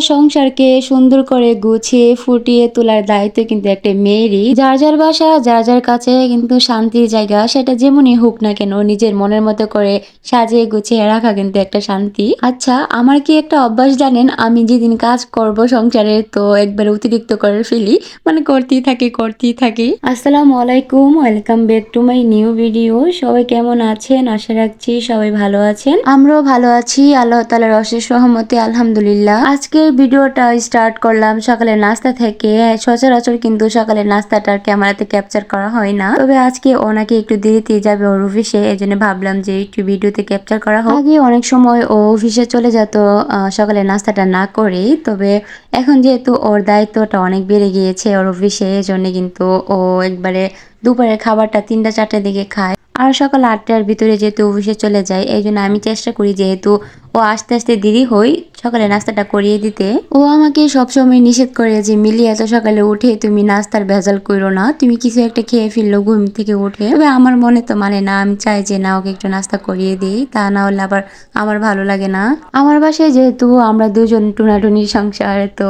সংসারকে সুন্দর করে গুছিয়ে ফুটিয়ে তোলার দায়িত্ব কিন্তু একটা মেয়েরই। যার যার বাসা, যার যার কাছে কিন্তু শান্তির জায়গা, সেটা যেমনই হোক না কেন নিজের মনের মতো করে সাজিয়ে গুছিয়ে রাখা কিন্তু একটা শান্তি। আচ্ছা আমার কি একটা অভ্যাস জানেন? আমি যেদিন কাজ করব সংসারে তো একবার অতিরিক্ত করে ফেলি। মানে করতেই থাকি করতেই থাকি। আসসালামু আলাইকুম, welcome back to my new video. সবাই কেমন আছেন? আশা রাখছি সবাই ভালো আছেন। আমরাও ভালো আছি, আল্লাহ তালার অশেষ সহমতে আলহামদুলিল্লাহ। আজকের ভিডিওটা স্টার্ট করলাম সকালে নাস্তা থেকে। সচরাচর কিন্তু সকালে নাস্তাটার ক্যামেরাতে ক্যাপচার করা হয় না। তবে আজকে ওনাকে একটু দেরিতে যাবে ওর অফিসে এই জন্য ভাবলাম যে একটু ভিডিওতে ক্যাপচার করা হোক। আগে অনেক সময় ও অফিসে চলে যেত আহ, সকালে নাস্তাটা না করে তবে এখন যেহেতু ওর দায়িত্বটা অনেক বেড়ে গিয়েছে ওর অফিসে এই জন্য কিন্তু ও একবারে দুপুরের খাবারটা তিনটা চারটার দিকে খায়। আর সকাল আটটার ভিতরে যেহেতু অফিসে চলে যায় এই আমি চেষ্টা করি যেহেতু ও আস্তে আস্তে দেরি হই সকালে নাস্তাটা করিয়ে দিতে। ও আমাকে সবসময় নিষেধ করে যে, মিলি, এত সকালে উঠে তুমি নাস্তার ভেজাল করো না। তুমি কিছু একটা খেয়ে ফেলল ঘুম থেকে উঠে। তবে আমার মনে তো মানে না, আমি চাই যে, না, ওকে একটু নাস্তা করিয়ে দিই। তা না হলে আবার আমার ভালো লাগে না। আমার বাসায় যেহেতু আমরা দুজন টুনাটুনির সংসার, তো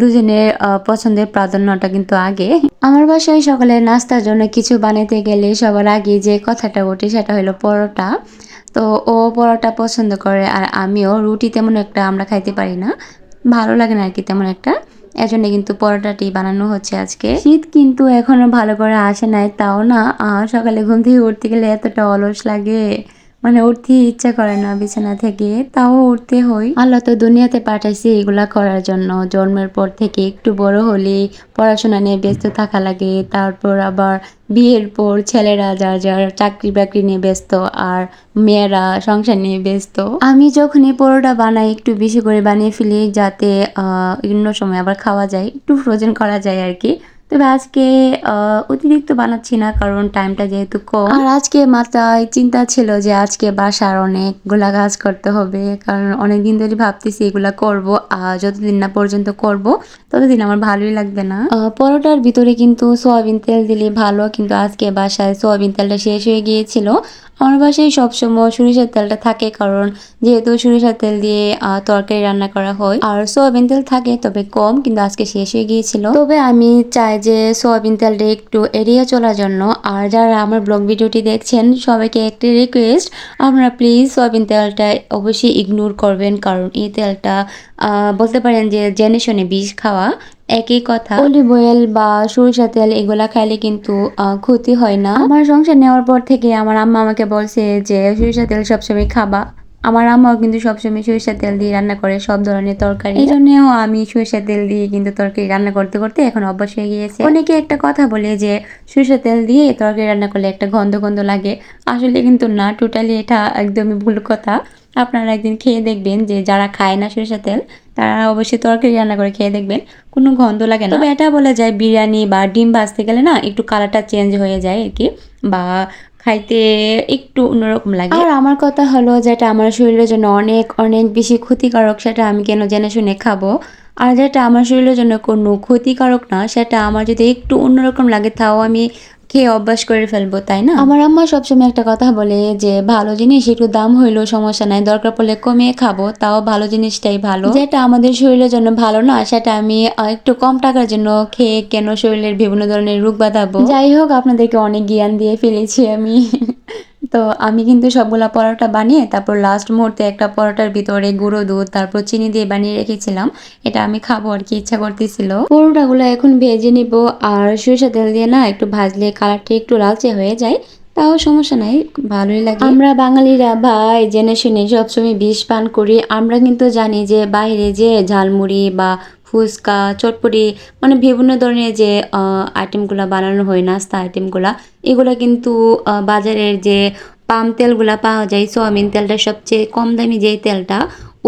দুজনের পছন্দের প্রাধান্যটা কিন্তু আগে। আমার বাসায় সকালে নাস্তার জন্য কিছু বানাতে গেলে সবার আগে যে কথাটা ওঠে সেটা হলো পরোটা। তো ও পরোটা পছন্দ করে আর আমিও রুটি তেমন একটা আমরা খাইতে পারি না। ভালো লাগে না আর কি তেমন একটা। এজন্য কিন্তু পরোটাটি বানানো হচ্ছে আজকে। শীত কিন্তু এখনও ভালো করে আসে নাই, তাও না সকালে ঘুম থেকে উঠতে গেলে এতটা অলস লাগে। মানে উঠতে ইচ্ছা করে না বিছানা থেকে, তাও উঠতে হই আল্লাহ তো দুনিয়াতে পাঠাইছে এগুলা করার জন্য। জন্মের পর থেকে একটু বড় হলে পড়াশোনা নিয়ে ব্যস্ত থাকা লাগে, তারপর আবার বিয়ের পর ছেলেরা যার যার চাকরি বাকরি নিয়ে ব্যস্ত আর মেয়েরা সংসার নিয়ে ব্যস্ত। আমি যখনই পরোটা বানাই, একটু বেশি করে বানিয়ে ফেলি যাতে অন্য সময় আবার খাওয়া যায়, একটু ফ্রোজেন করা যায় আর কি। তবে আজকে অতিরিক্ত বানাচ্ছি না কারণ টাইমটা যেহেতু কম। আর আজকে মাথায় চিন্তা ছিল যে আজকে বাসার অনেকগুলা কাজ করতে হবে কারণ অনেকদিন ধরে ভাবতেছি এগুলা করব আর যতদিন না পর্যন্ত করব ততদিন আমার ভালোই লাগবে না। পরোটার ভিতরে কিন্তু সোয়াবিন তেল দিলে ভালো কিন্তু আজকে বাসায় সোয়াবিন তেলটা শেষ হয়ে গিয়েছিল। আমার বাসায় সবসময় সরিষার তেলটা থাকে কারণ যেহেতু সরিষার তেল দিয়ে তরকারি রান্না করা হয় আর সোয়াবিন তেল থাকে তবে কম কিন্তু আজকে শেষ হয়ে গিয়েছিল। তবে আমি চাই যে সোয়াবিন তেলটা একটু এড়িয়ে চলার জন্য। আর যারা আমার ব্লগ ভিডিওটি দেখছেন, সবাইকে একটি রিকোয়েস্ট আপনারা প্লিজ সোয়াবিন তেলটা অবশ্যই ইগনোর করবেন। কারণ এই তেলটা বলতে পারেন যে জেনে বিষ খাওয়া একই কথা। অলিভ অয়েল বা সরিষা তেল এগুলা খাইলে কিন্তু ক্ষতি হয় না। আমার সংসার নেওয়ার পর থেকে আমার আম্মা আমাকে বলছে যে সরিষা তেল সবসময় খাবা। আমার আম্মাও কিন্তু সবসময় সরিষা তেল দিয়ে রান্না করে, সব ধরনের তরকারি। এই জন্যও আমি সরিষা তেল দিয়ে কিন্তু তরকারি রান্না করতে করতে এখন অভ্যাস হয়ে গিয়েছে। অনেকে একটা কথা বলে যে সরিষা তেল দিয়ে তরকারি রান্না করলে একটা গন্ধ গন্ধ লাগে। আসলে কিন্তু না টোটালি এটা একদমই ভুল কথা। আপনারা একদিন খেয়ে দেখবেন যে, যারা খায় না সরিষা তেল, তারা অবশ্যই তরকারি রান্না করে খেয়ে দেখবেন। কোনো গন্ধ লাগে না। তবে এটা বলা যায়, বিরিয়ানি বা ডিম ভাজতে গেলে না, একটু কালারটা চেঞ্জ হয়ে যায় আর কি। বা খাইতে একটু অন্যরকম লাগে। আর আমার কথা হলো যেটা আমার শরীরের জন্য অনেক অনেক বেশি ক্ষতিকারক, সেটা আমি কেন জেনে শুনে খাব? আর যেটা আমার শরীরের জন্য কোনো ক্ষতিকারক না, সেটা আমার যদি একটু অন্যরকম লাগে, তাও আমি খেয়ে অভ্যাস করে ফেলব তাই না? আমার আম্মা সবসময় একটা কথা বলে যে ভালো জিনিস একটু দাম হইলেও সমস্যা নাই দরকার পড়লে কমিয়ে খাব তাও ভালো জিনিসটাই ভালো। যেটা আমাদের শরীরের জন্য ভালো না সেটা আমি একটু কম টাকার জন্য খেয়ে কেন শরীরের বিভিন্ন ধরনের রোগ বাঁধাবো? যাই হোক আপনাদেরকে অনেক জ্ঞান দিয়ে ফেলেছি আমি। তো আমি কিন্তু সবগুলা পরোটা বানিয়ে তারপর লাস্ট মুহূর্তে একটা পরোটার ভিতরে গুঁড়ো দুধ, তারপর চিনি দিয়ে বানিয়ে রেখেছিলাম। এটা আমি খাব আর কি, ইচ্ছা করতেছিল। পরোটাগুলো এখন ভেজে নিব আর সরিষা তেল দিয়ে না একটু ভাজলে কালারটা একটু লালচে হয়ে যায়, তাও সমস্যা নাই, ভালোই লাগে। আমরা বাঙালিরা ভাই জেনে শুনে সবসময় বিষ পান করি, আমরা কিন্তু জানি যে বাইরে যে ঝালমুড়ি বা ফুচকা, চটপটি মানে বিভিন্ন ধরনের যে আইটেমগুলো বানানো হয়, নাস্তা আইটেমগুলা এগুলা কিন্তু বাজারের যে পাম তেলগুলা পাওয়া যায়, সয়াবিন তেলটা সবচেয়ে কম দামি যেই তেলটা,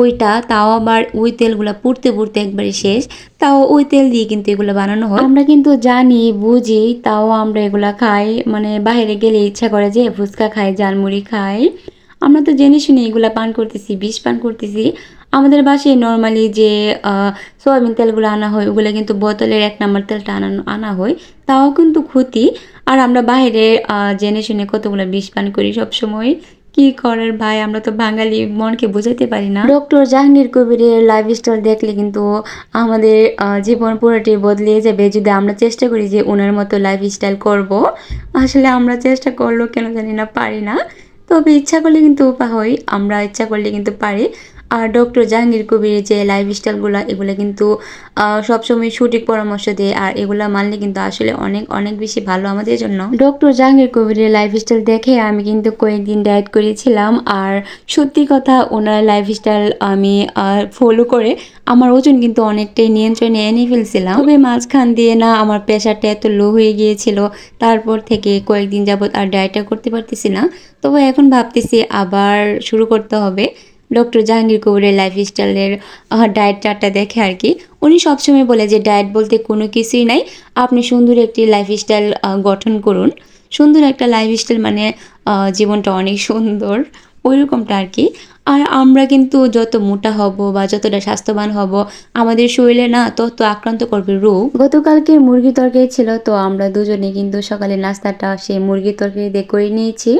ওইটা তাও আবার ওই তেলগুলা পুড়তে পুড়তে একবারে শেষ, তাও ওই তেল দিয়ে কিন্তু এগুলো বানানো হয়। আমরা কিন্তু জানি, বুঝি, তাও আমরা এগুলা খাই মানে বাইরে গেলে ইচ্ছা করে যে ফুচকা খাই জালমুড়ি খাই। আমরা তো জেনে শুনে এগুলা পান করতেছি, বিষ পান করতেছি। আমাদের বাসায় নর্মালি যে সয়াবিন তেলগুলো আনা হয়, ওগুলো কিন্তু বোতলের এক নাম্বার তেলটা আনানো, আনা হয়। তাও কিন্তু ক্ষতি। আর আমরা বাইরে জেনে শুনে কতগুলো বিষ পান করি সব সময় কি করার ভাই? আমরা তো বাঙালি, মনকে বোঝাতে পারি না। ডক্টর জাহাঙ্গীর কবিরের লাইফস্টাইল দেখলে কিন্তু আমাদের জীবন পুরোটি বদলে যাবে। যদি আমরা চেষ্টা করি যে ওনার মতো লাইফ স্টাইল করব, আসলে আমরা চেষ্টা করলেও কেন জানি না পারি না। তবে ইচ্ছা করলে কিন্তু উপা হই আমরা ইচ্ছা করলে কিন্তু পারি। আর ডক্টর জাহাঙ্গীর কবির যে লাইফ লাইফস্টাইলগুলো এগুলো কিন্তু সবসময় সঠিক পরামর্শ দেয় আর এগুলা মানলে কিন্তু আসলে অনেক অনেক বেশি ভালো আমাদের জন্য। ডক্টর জাহাঙ্গীর কবিরের লাইফস্টাইল দেখে আমি কিন্তু কয়েকদিন ডায়েট করেছিলাম আর সত্যি কথা ওনার লাইফস্টাইল আমি ফলো করে আমার ওজন কিন্তু অনেকটাই নিয়ন্ত্রণে এনে ফেলছিলাম। তবে মাঝখান দিয়ে না আমার প্রেশারটা এত লো হয়ে গিয়েছিল, তারপর থেকে কয়েকদিন যাবত আর ডায়েটটা করতে পারতেছি না। তবে এখন ভাবতেছি আবার শুরু করতে হবে। ডক্টর জাহাঙ্গীর কবিরের লাইফস্টাইলের ডায়েট চার্টটা দেখে আর কি। উনি সবসময় বলে যে ডায়েট বলতে কোনো কিছুই নাই। আপনি সুন্দর একটি লাইফস্টাইল গঠন করুন। সুন্দর একটা লাইফস্টাইল মানে জীবনটা অনেক সুন্দর। ওই রকমটা আর কি। আর আমরা কিন্তু যত মোটা হব বা যতটা স্বাস্থ্যবান হব, আমাদের শরীরে না তত আক্রান্ত করবে রোগ। গতকালকে মুরগি তরকারি ছিল, তো আমরা দুজনে কিন্তু সকালে নাস্তাটা সেই মুরগি তরকারি দিয়ে করে নিয়েছি।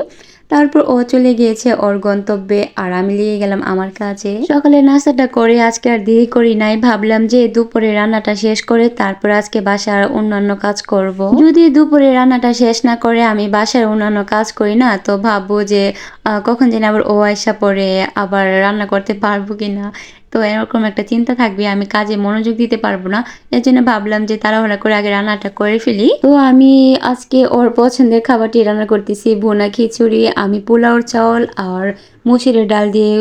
তারপর ও চলে গিয়েছে ওর গন্তব্যে। আর আমি লেগে গেলাম আমার কাছে সকালে নাস্তাটা করে আজকে আর দেরি করি নাই। ভাবলাম যে দুপুরে রান্নাটা শেষ করে তারপর আজকে বাসার অন্যান্য কাজ করব। যদি দুপুরে রান্নাটা শেষ না করে আমি বাসার অন্যান্য কাজ করি না, তো ভাববো যে কখন যেন আবার ও আয়সা পরে আবার রান্না করতে পারব কিনা। তো এরকম একটা চিন্তা থাকবে, আমি কাজে মনোযোগ দিতে পারব না। এর জন্য ভাবলাম যে তাড়াহুড়া করে আগে রান্নাটা করে ফেলি। তো আমি আজকে ওর পছন্দের খাবারটি রান্না করতেছি, ভুনা খিচুড়ি। আমি পোলাওর চাউল আর মুসুরের ডাল দিয়ে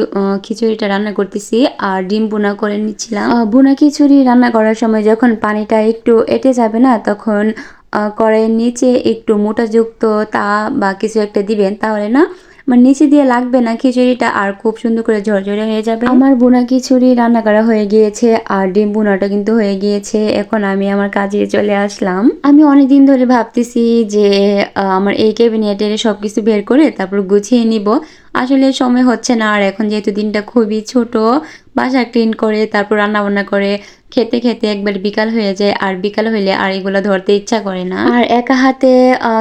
খিচুড়িটা রান্না করতেছি আর ডিম বোনা করে নিচ্ছিলাম। ভুনা খিচুড়ি রান্না করার সময় যখন পানিটা একটু এটে যাবে না, তখন কড়াইয়ের নিচে একটু মোটাযুক্ত তা বা কিছু একটা দিবেন, তাহলে না মানে নিচে দিয়ে লাগবে না, খিচুড়িটা আর খুব সুন্দর করে ঝরঝরে হয়ে যাবে। আমার বোনা খিচুড়ি রান্না করা হয়ে গিয়েছে আর ডিম বোনাটা কিন্তু হয়ে গিয়েছে। এখন আমি আমার কাজে চলে আসলাম। আমি অনেকদিন ধরে ভাবতেছি যে আমার এই ক্যাবিনেটের সবকিছু বের করে তারপর গুছিয়ে নিব। আসলে সময় হচ্ছে না, আর এখন যেহেতু দিনটা খুবই ছোট বাসা ক্লিন করে, তারপর রান্না বান্না করে, খেতে খেতে একবার বিকাল হয়ে যায়, আর বিকাল হইলে আর এগুলো ধরতে ইচ্ছা করে না। আর একা হাতে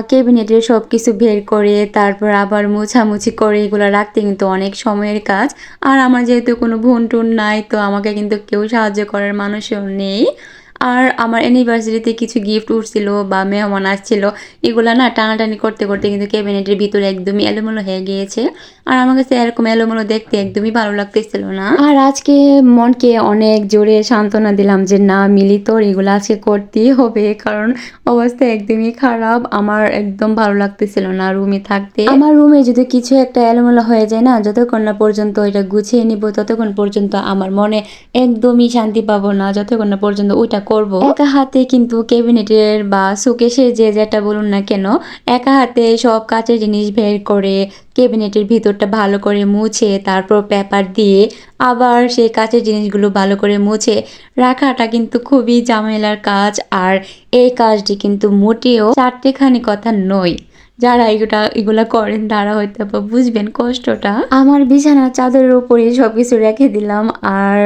ক্যাবিনেটের সব কিছু বের করে, তারপর আবার মোছামুছি করে, এগুলো রাখতে কিন্তু অনেক সময়ের কাজ। আর আমার যেহেতু কোনো ভুন টুন নাই, তো আমাকে কিন্তু কেউ সাহায্য করার মানুষও নেই। আর আমার অ্যানিভার্সারিতে কিছু গিফট উঠছিল বা মেহমান আসছিল এগুলো না টানাটানি করতে করতে কিন্তু ক্যাবিনেটের ভিতরে একদমই এলোমেলো হয়ে গিয়েছে। আর আমার কাছে এরকম এলোমেলো দেখতে একদমই ভালো লাগতেছিল না। আর আজকে মনকে অনেক জোরে সান্ত্বনা দিলাম যে না মিলি তোর এগুলো আজকে করতেই হবে কারণ অবস্থা একদমই খারাপ। আমার একদম ভালো লাগতেছিল না রুমে থাকতে। আমার রুমে যদি কিছু একটা এলোমেলো হয়ে যায় না যতক্ষণ না পর্যন্ত এটা গুছিয়ে নিব ততক্ষণ পর্যন্ত আমার মনে একদমই শান্তি পাবো না। যতক্ষণ না পর্যন্ত ওইটা করব। একা হাতে কিন্তু ক্যাবিনেটের বা সুকেশের যে যেটা বলুন না কেন, একা হাতে সব কাঁচের জিনিস বের করে ক্যাবিনেটের ভিতরটা ভালো করে মুছে, তারপর পেপার দিয়ে আবার সেই কাঁচের জিনিসগুলো ভালো করে মুছে। রাখাটা কিন্তু খুবই ঝামেলার কাজ, আর এই কাজটি কিন্তু মোটেও চারটেখানি কথা নয়। যারা এগুলা এগুলা করেন, তারা হয়তো বা বুঝবেন কষ্টটা। আমার বিছানার চাদরের উপরে সবকিছু রেখে দিলাম আর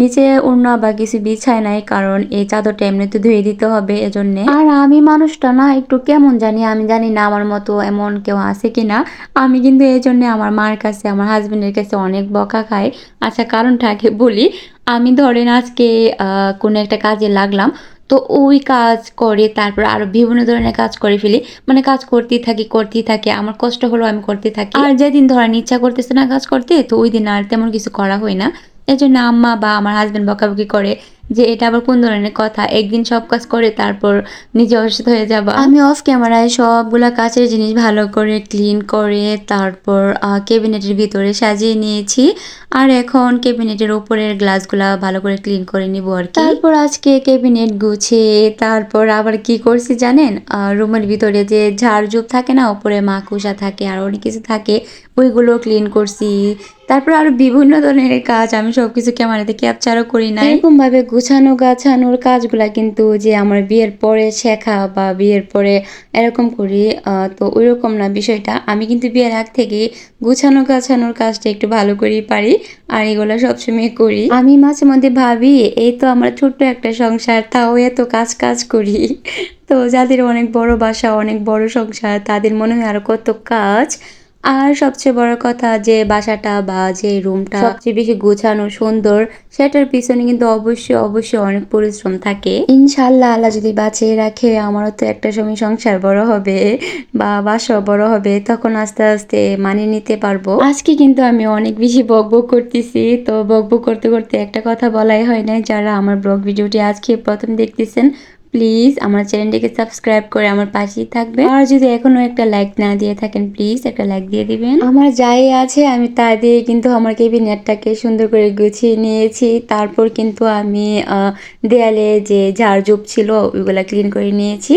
নিচে অন্য বা কিছু বিছায় নাই কারণ এই চাদরটা এমনিতে ধুয়ে দিতে হবে এজন্য। আর আমি মানুষটা না, একটু কেমন জানি আমি জানি না আমার মতো এমন কেউ আছে কিনা। আমি কিন্তু এই জন্য আমার মার কাছে, আমার হাজবেন্ডের কাছে অনেক বকা খাই। আচ্ছা কারণটা আগে বলি, আমি ধরেন আজকে কোনো একটা কাজে লাগলাম। তো ওই কাজ করে, তারপর আরও বিভিন্ন ধরনের কাজ করে ফেলি। মানে কাজ করতেই থাকি করতেই থাকি, আমার কষ্ট হলো আমি করতে থাকি। আর যেদিন ধরেন ইচ্ছা করতেছে না কাজ করতে, তো ওই দিন আর তেমন কিছু করা হয় না। এই জন্য আম্মা বা আমার হাজবেন্ড বকাবকি করে। যে এটা আবার কোন ধরনের কথা? একদিন সব কাজ করে তারপর নিজে অসুস্থ হয়ে যাবা। আমি অফ ক্যামেরায় সবগুলা কাচের জিনিস ভালো করে ক্লিন করে তারপর ক্যাবিনেটের ভিতরে সাজিয়ে নিয়েছি। আর এখন ক্যাবিনেটের উপরের গ্লাসগুলা ভালো করে ক্লিন করে নিব আর কি। তারপর আজকে ক্যাবিনেট গুছিয়ে তারপর আবার কি করছি জানেন? রুমের ভিতরে যে ঝাড়ঝুপ থাকে না উপরে মাকুসা থাকে আর অনেক কিছু থাকে ওইগুলো ক্লিন করছি। তারপর আরও বিভিন্ন ধরনের কাজ আমি সবকিছু ক্যামেরাতে ক্যাপচারও করি না এরকম ভাবে গুছানো গাছানোর কাজগুলা কিন্তু যে আমার বিয়ের পরে শেখা বা বিয়ের পরে এরকম করি তো ওইরকম না বিষয়টা। আমি কিন্তু বিয়ের আগ থেকে গুছানো গাছানোর কাজটা একটু ভালো করেই পারি আর এগুলো সবসময় করি। আমি মাঝে মধ্যে ভাবি, এই তো আমার ছোট্ট একটা সংসার, তাও এত কাজ কাজ করি। তো যাদের অনেক বড় বাসা, অনেক বড় সংসার, তাদের মনে হয় আরও কত কাজ। আর সবচেয়ে বড় কথা যে বাসাটা বা যে রুমটা সবচেয়ে বেশি গোছানো সুন্দর, সেটার পিছনে কিন্তু অবশ্যই অবশ্যই অনেক পরিশ্রম থাকে। ইনশাল্লাহ আল্লাহ যদি বাঁচিয়ে রাখে, আমারও তো একটা সময় সংসার বড় হবে বা বাসা বড় হবে, তখন আস্তে আস্তে মানিয়ে নিতে পারব। আজকে কিন্তু আমি অনেক বেশি বকবক করতেছি। তো বকবক করতে করতে একটা কথা বলাই হয় না যারা আমার ব্লগ ভিডিওটি আজকে প্রথম দেখতেছেন প্লিজ আমার চ্যানেলটিকে সাবস্ক্রাইব করে আমার পাশেই থাকবে আর যদি এখনও একটা লাইক না দিয়ে থাকেন, প্লিজ একটা লাইক দিয়ে দিবেন। আমার যাই আছে, আমি তা দিয়ে কিন্তু আমার কেবিনেটটাকে সুন্দর করে গুছিয়ে নিয়েছি। তারপর কিন্তু আমি দেয়ালে যে ঝাড়ঝুপ ছিল, ওইগুলা ক্লিন করে নিয়েছি।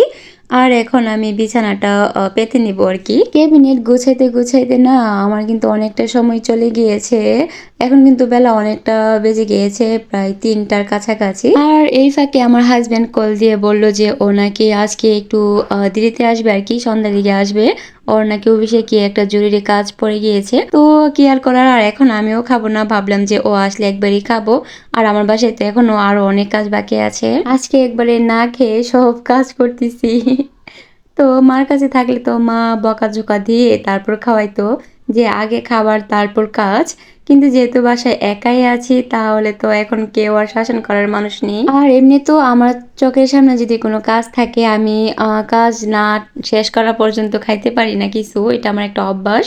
আর এখন আমি বিছানাটা পেতে নিব আর কি। ক্যাবিনেট গুছাইতে গুছাইতে না আমার কিন্তু অনেকটা সময় চলে গিয়েছে। এখন কিন্তু বেলা অনেকটা বেজে গিয়েছে, প্রায় তিনটার কাছাকাছি। আর এই ফাঁকে আমার হাজবেন্ড কল দিয়ে বলল যে, ও নাকি আজকে একটু দেরিতে আসবে আর কি, সন্ধ্যার দিকে আসবে। ওর নাকি অফিসে কি একটা জরুরি কাজ পড়ে গিয়েছে। তো কি আর করার, আর এখন আমিও খাব না, ভাবলাম যে ও আসলে একবারই খাব। আর আমার বাসায় তো এখনও আরও অনেক কাজ বাকি আছে। আজকে একবারে না খেয়ে সব কাজ করতেছি। তো মার কাছে থাকলে তো মা বকাঝোকা দিয়ে তারপর খাওয়াইতো। যে আগে খাবার তারপর কাজ। কিন্তু যেহেতু বাসায় একাই আছি তাহলে তো এখন কেউ আর শাসন করার মানুষ নেই। আর এমনি তো আমার চোখের সামনে যদি কোনো কাজ থাকে আমি কাজ না শেষ করা পর্যন্ত খাইতে পারি না কিছু। এটা আমার একটা অভ্যাস।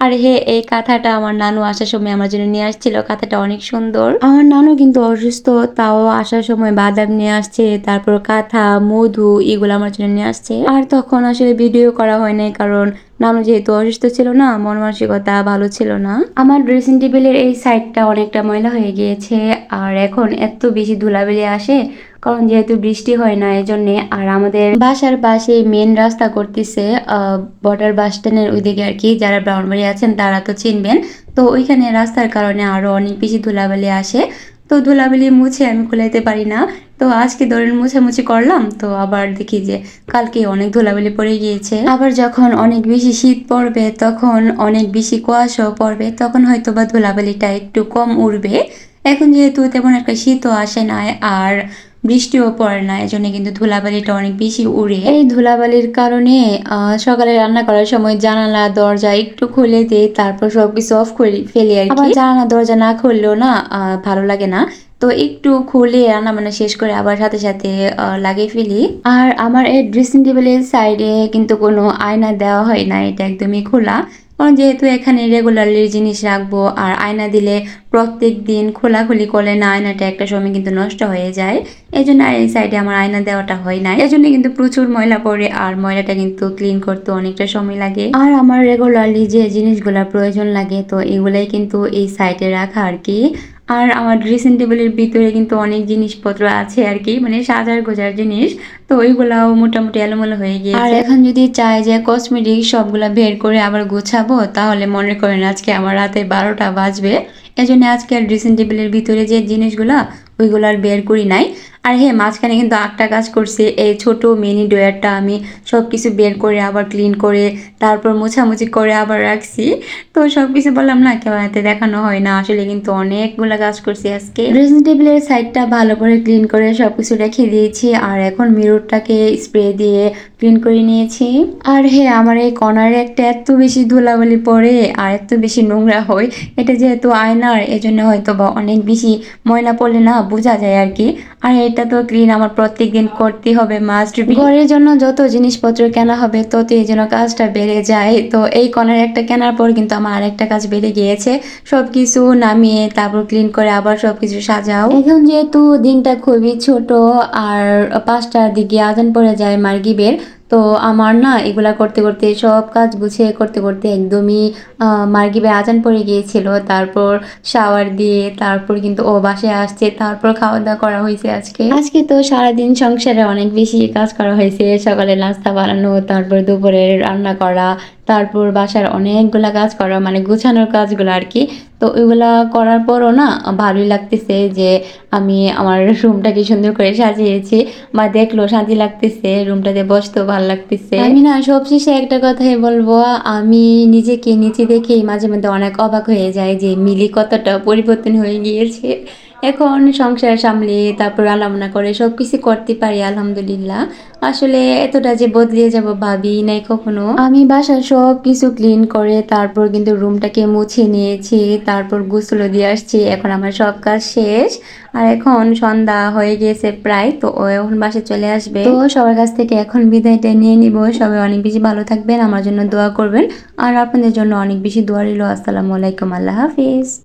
আর হে এই কাঁথাটা আমার নানু আসার সময় আমার জন্য নিয়ে আসছিল। কাঁথাটা অনেক সুন্দর। আমার নানু কিন্তু অসুস্থ তাও আসার সময় বাদাম নিয়ে আসছে তারপর কাঁথা মধু এগুলো আমার জন্য নিয়ে আসছে। আর তখন আসলে ভিডিও করা হয় নাই কারণ নানু যেহেতু অসুস্থ ছিল না, মন মানসিকতা ভালো ছিল না। আমার ড্রেসিং টেবিলের এই সাইডটা অনেকটা ময়লা হয়ে গিয়েছে, আর এখন এত বেশি ধুলাবেলি আসে, কারণ যেহেতু বৃষ্টি হয় না এই জন্যে আর আমাদের বাসার পাশে মেন রাস্তা করতেছে বর্ডার বাস স্ট্যান্ডের ওইদিকে আর কি, যারা ব্রাউনবাড়ি আছেন তারা তো চিনবেন। তো ওইখানে রাস্তার কারণে আরও অনেক বেশি ধুলাবালি আসে তো ধুলাবালি মুছে আমি খুলাইতে পারি না। তো আজকে ধরেন মুছামুছি করলাম, তো আবার দেখি যে কালকে অনেক ধুলাবালি পড়ে গিয়েছে। আবার যখন অনেক বেশি শীত পড়বে, তখন অনেক বেশি কুয়াশাও পড়বে, তখন হয়তো বা ধুলাবালিটা একটু কম উড়বে। এখন যেহেতু তেমন একটা শীতও আসে না আর বৃষ্টিও পড়ে না এজন্য কিন্তু ধুলাবালিটা অনেক বেশি উড়ে। এই ধুলাবালির কারণে আহ, সকালে রান্না করার সময় জানালা দরজা একটু খুলে দিয়ে তারপর সবকিছু অফ করে ফেলি আর কি। জানালা দরজা না খুললেও না আহ, ভালো লাগে না। তো একটু খুলে রান্না বান্না শেষ করে আবার সাথে সাথে লাগিয়ে ফেলি। আর আমার এই ড্রেসিং টেবিলের সাইডে কিন্তু কোনো আয়না দেওয়া হয় না, এটা একদমই খোলা। কারণ যেহেতু এখানে রেগুলারলি জিনিস রাখব, আর আয়না দিলে প্রত্যেক দিন খোলাখুলি করলে না আয়নাটা একটা সময় কিন্তু নষ্ট হয়ে যায়। এই জন্য আর এই সাইডে আমার আয়না দেওয়াটা হয় না এই জন্য কিন্তু প্রচুর ময়লা পড়ে, আর ময়লাটা কিন্তু ক্লিন করতে অনেকটা সময় লাগে। আর আমার রেগুলারলি যে জিনিসগুলোর প্রয়োজন লাগে, তো এগুলাই কিন্তু এই সাইডে রাখা আর কি। আর আমার ড্রেসিং টেবিলের ভিতরে কিন্তু অনেক জিনিসপত্র আছে আর কি মানে সাজার গোজার জিনিস, তো ওইগুলাও মোটামুটি এলোমেলো হয়ে গিয়ে আর এখন যদি চাই যে কসমেটিক সবগুলা বের করে আবার গোছাবো, তাহলে মনে করেন আজকে আমার রাতে বারোটা বাজবে। এজন্য আজকে আর ড্রেসিং টেবিলের ভিতরে যে জিনিসগুলা ওইগুলো আর বের করি নাই। আর হ্যাঁ মাঝখানে কিন্তু আটটা কাজ করছে। এই ছোট মিনি ডোয়ারটা আমি সব কিছু বের করে আবার ক্লিন করে, তারপর মোছামুছি করে আবার রাখছি। তো সব কিছু বললাম, না হাতে দেখানো হয় না। আসলে কিন্তু অনেকগুলো কাজ করছি আজকে। ড্রেসিং টেবিলের সাইডটা ভালো করে ক্লিন করে সব কিছু রেখে দিয়েছি। আর এখন মিররটাকে স্প্রে দিয়ে ক্লিন করে নিয়েছি। আর হ্যাঁ আমার এই কর্নারে একটা এত বেশি ধুলাবালি পড়ে আর এত বেশি নোংরা হয়। এটা যেহেতু আয়নার, এজন্য হয়তো বা অনেক বেশি ময়লা পড়লে না বোঝা যায় আর কি। আর এটা তো ক্লিন আমার প্রত্যেক দিন করতে হবে মাস্ট ঘরের জন্য যত জিনিসপত্র কেনা হবে তত এই জন্য কাজটা বেড়ে যায়। তো এই কর্নার একটা কেনার পর কিন্তু আমার আরেকটা কাজ বেড়ে গিয়েছে। সবকিছু নামিয়ে তারপর ক্লিন করে আবার সবকিছু সাজাও। এখন যেহেতু দিনটা খুবই ছোট আর পাঁচটার দিকে আজান পড়ে যায় মার্গিবের তো আমার না এগুলা করতে করতে, সব কাজ গুছিয়ে করতে করতে একদমই মার্গিবে আজান পড়ে গিয়েছিল। তারপর শাওয়ার দিয়ে, তারপর কিন্তু ও বাসায় আসছে। তারপর খাওয়া দাওয়া করা হয়েছে আজকে। আজকে তো সারাদিন সংসারে অনেক বেশি কাজ করা হয়েছে। সকালে নাস্তা বানানো, তারপর দুপুরে রান্না করা তারপর বাসার অনেকগুলা কাজ করা মানে গুছানোর কাজগুলো আর কি তো ওইগুলা করার পরও না ভালোই লাগতেছে যে আমি আমার রুমটাকে সুন্দর করে সাজিয়েছি বা দেখল শান্তি লাগতেছে, রুমটাতে বসতেও ভালো লাগতেছে। আমি না সবশেষে একটা কথাই বলব, আমি নিজেকে নিচে দেখেই মাঝে মধ্যে অনেক অবাক হয়ে যায় যে মিলি কতটা পরিবর্তন হয়ে গিয়েছে। এখন সংসার সামলে, তারপর আলামনা করে সব কিছু করতে পারি, আলহামদুলিল্লাহ। আসলে এতটা যে বদলে যাব ভাবি নাই কখনো। আমি বাসার সব কিছু ক্লিন করে, তারপর কিন্তু রুমটাকে মুছে নিয়েছি, তারপর গোসল দিয়ে আসছি, এখন আমার সব কাজ শেষ। আর এখন সন্ধ্যা হয়ে গিয়েছে প্রায়, তো ও এখন বাসে চলে আসবে। তো সবার কাছ থেকে এখন বিদায়টা নিয়ে নিব। সবাই অনেক বেশি ভালো থাকবেন, আমার জন্য দোয়া করবেন। আর আপনাদের জন্য অনেক বেশি দোয়া রইল। আসসালামু আলাইকুম, আল্লাহ হাফিজ।